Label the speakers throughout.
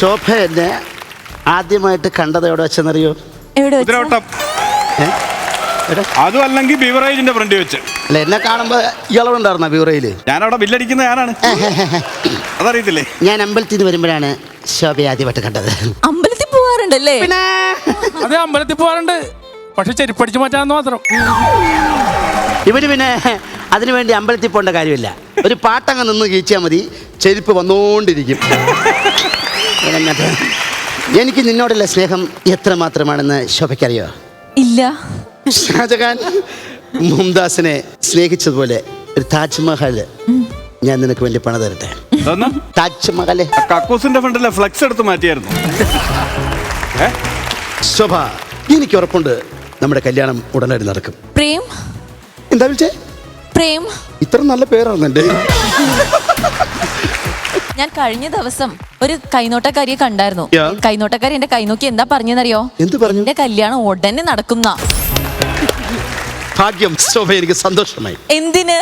Speaker 1: ശോഭ എന്നെ ആദ്യമായിട്ട് കണ്ടത് എവിടെ വെച്ചെന്നറിയോ?
Speaker 2: എവിടെ വെച്ച്?
Speaker 3: കുതിരവട്ടം
Speaker 1: ഏ? എവിടെ?
Speaker 3: അതും അല്ലെങ്കിൽ ബിവറേജിന്റെ ഫ്രണ്ട് വെച്ച്.
Speaker 1: അല്ല എന്നെ കാണുമ്പോ ഇളവുണ്ടായിരുന്ന ബ്യൂറോയിൽ
Speaker 3: ഞാനവിടെ ബില്ലടിക്കുന്ന ഞാനാണ്. അതറിയത്തില്ലേ?
Speaker 1: ഞാൻ അമ്പലത്തിൽ നിന്ന് വരുമ്പോഴാണ് ശോഭയെ ആദ്യമായിട്ട് കണ്ടത്.
Speaker 2: അമ്പലത്തിൽ പോവാറുണ്ടല്ലേ?
Speaker 1: പിന്നെ?
Speaker 4: അതെ അമ്പലത്തിൽ പോവാറുണ്ട്. പക്ഷെ ചെരുപ്പടിച്ച് മാറ്റാന്ന് മാത്രം.
Speaker 1: ഇവർ പിന്നെ അതിനുവേണ്ടി അമ്പലത്തിൽ പോകേണ്ട കാര്യമില്ല. ഒരു പാട്ടങ്ങ് നിന്ന് കീച്ചാൽ മതി. ചെരുപ്പ് വന്നുകൊണ്ടിരിക്കും ഇവനങ്ങട്ട് എനിക്ക് നിന്നോടുള്ള സ്നേഹം എത്ര എത്രമാത്രമാണെന്ന് ശോഭയ്ക്കറിയോ?
Speaker 2: ഇല്ല.
Speaker 1: ഷാജഹാൻ മുംതാസിനെ സ്നേഹിച്ചതുപോലെ ഒരു താജ്മഹൽ ഞാൻ നിനക്ക് വേണ്ടി പണ തരട്ടെ. താജ്മഹൽ
Speaker 3: കക്കൂസിന്റെ ഫ്രണ്ടിലെ ഫ്ലെക്സ് എടുത്ത് മാറ്റിയായിരുന്നു.
Speaker 1: ശോഭ എനിക്ക് ഉറപ്പുണ്ട് നമ്മുടെ കല്യാണം ഉടനടി നടക്കും.
Speaker 2: പ്രേം.
Speaker 1: എന്താ വിളിച്ചേ?
Speaker 2: പ്രേം.
Speaker 1: ഇത്ര നല്ല പേരാണ് എന്റെ
Speaker 2: ഞാൻ കഴിഞ്ഞ ദിവസം ഒരു കൈനോട്ടക്കാരിയെ കണ്ടായിരുന്നു. കൈനോട്ടക്കാരി എന്റെ കൈനോക്കി എന്താ പറഞ്ഞെന്നറിയോ?
Speaker 1: എന്ത് പറഞ്ഞു?
Speaker 2: എന്റെ കല്യാണം ഉടനെ നടക്കുന്ന.
Speaker 1: ഭാഗ്യം ശോഭ എനിക്ക് സന്തോഷമായി.
Speaker 2: എന്തിന്?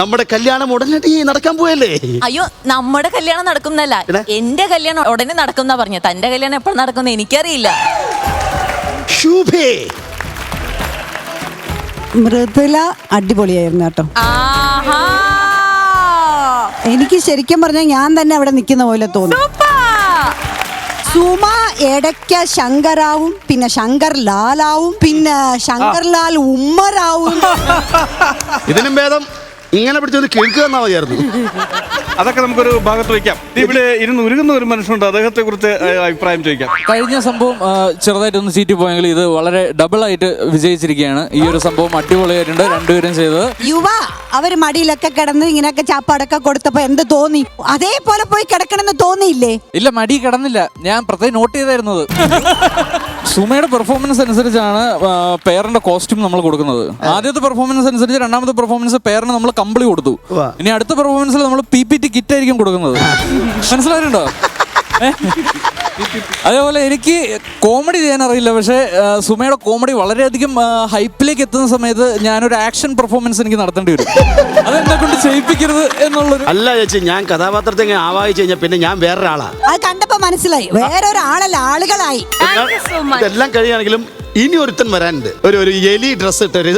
Speaker 1: നമ്മുടെ കല്യാണം ഉടനടി നടക്കാൻ പോയല്ലേ?
Speaker 2: അയ്യോ നമ്മുടെ കല്യാണം നടക്കുന്നല്ല? എന്റെ കല്യാണം ഉടനെ നടക്കുന്ന പറഞ്ഞ. തന്റെ കല്യാണം എപ്പോൾ നടക്കുന്ന എനിക്കറിയില്ല.
Speaker 1: ശുഭേ.
Speaker 5: മൃദുല അടിപൊളിയായിരുന്നു കേട്ടോ.
Speaker 2: ആഹാ
Speaker 5: എനിക്ക് ശരിക്കും പറഞ്ഞാൽ ഞാൻ തന്നെ അവിടെ നിൽക്കുന്ന പോലെ തോന്നി. സുമ എടയ്ക്ക ശങ്കറാവും പിന്നെ ശങ്കർ ലാലാവും പിന്നെ ശങ്കർ ലാൽ ഉമ്മറാവും
Speaker 1: ഇതിനും ഭേദം ഇങ്ങനെ പിടിച്ചൊന്ന് കേൾക്കുക എന്നാ മതിയായിരുന്നു
Speaker 3: അതൊക്കെ നമുക്കൊരു ഭാഗത്ത് വയ്ക്കാം. ഇവിടെ ഇരുന്ന് ഉരുകുന്ന ഒരു മനുഷ്യനുണ്ട്. അദ്ദേഹത്തെ കുറിച്ച് അഭിപ്രായം ചോദിക്കാം.
Speaker 4: കഴിഞ്ഞ സംഭവം ചെറുതായിട്ടൊന്ന് സീറ്റ് പോയെങ്കിൽ ഇത് വളരെ ഡബിൾ ആയിട്ട് വിജയിച്ചിരിക്കുകയാണ്. ഈ ഒരു സംഭവം അടിപൊളിയായിട്ടുണ്ട് രണ്ടുപേരും ചെയ്തത്.
Speaker 5: യുവ അവർ മടിയിലൊക്കെ കിടന്ന് ഇങ്ങനെയൊക്കെ ചാപ്പാടൊക്കെ കൊടുത്തപ്പോ എന്ത് തോന്നി? അതേപോലെ പോയി കിടക്കണമെന്ന് തോന്നിയില്ലേ?
Speaker 4: ഇല്ല മടി കിടന്നില്ല. ഞാൻ പ്രത്യേകം നോട്ട് ചെയ്തായിരുന്നത്. സുമയുടെ പെർഫോമൻസ് അനുസരിച്ചാണ് പേരന്റെ കോസ്റ്റ്യൂം നമ്മൾ കൊടുക്കുന്നത്. ആദ്യത്തെ പെർഫോമൻസ് അനുസരിച്ച് രണ്ടാമത്തെ പെർഫോമൻസ് പേരിന് നമ്മൾ കമ്പിളി കൊടുത്തു. ഇനി അടുത്ത പെർഫോമൻസിൽ നമ്മൾ പി പി ടി കിറ്റ് ആയിരിക്കും കൊടുക്കുന്നത്. മനസ്സിലായിട്ടുണ്ടോ? അതേപോലെ എനിക്ക് കോമഡി ചെയ്യാൻ അറിയില്ല പക്ഷേ സുമയുടെ കോമഡി വളരെയധികം ഹൈപ്പിലേക്ക് എത്തുന്ന സമയത്ത് ഞാനൊരു ആക്ഷൻ പെർഫോമൻസ് എനിക്ക് നടത്തേണ്ടി വരും. അതെന്നെ കൊണ്ട് ചെയ്യിപ്പിക്കരുത് എന്നുള്ളൊരു
Speaker 1: അല്ല ചേച്ചി ഞാൻ കഥാപാത്രത്തെ ഇങ്ങനെ ആവാഹിച്ചു കഴിഞ്ഞാൽ പിന്നെ ഞാൻ വേറൊരാളാ.
Speaker 5: അത് കണ്ടപ്പോ മനസ്സിലായി. വേറൊരാളല്ല ആളുകളായി.
Speaker 1: ഇതെല്ലാം കഴിയുകയാണെങ്കിലും ഇനി ഒരുത്തൻ വരാനുണ്ട്. ഒരു ഒരു എലി ഡ്രസ് ഇട്ടൊരു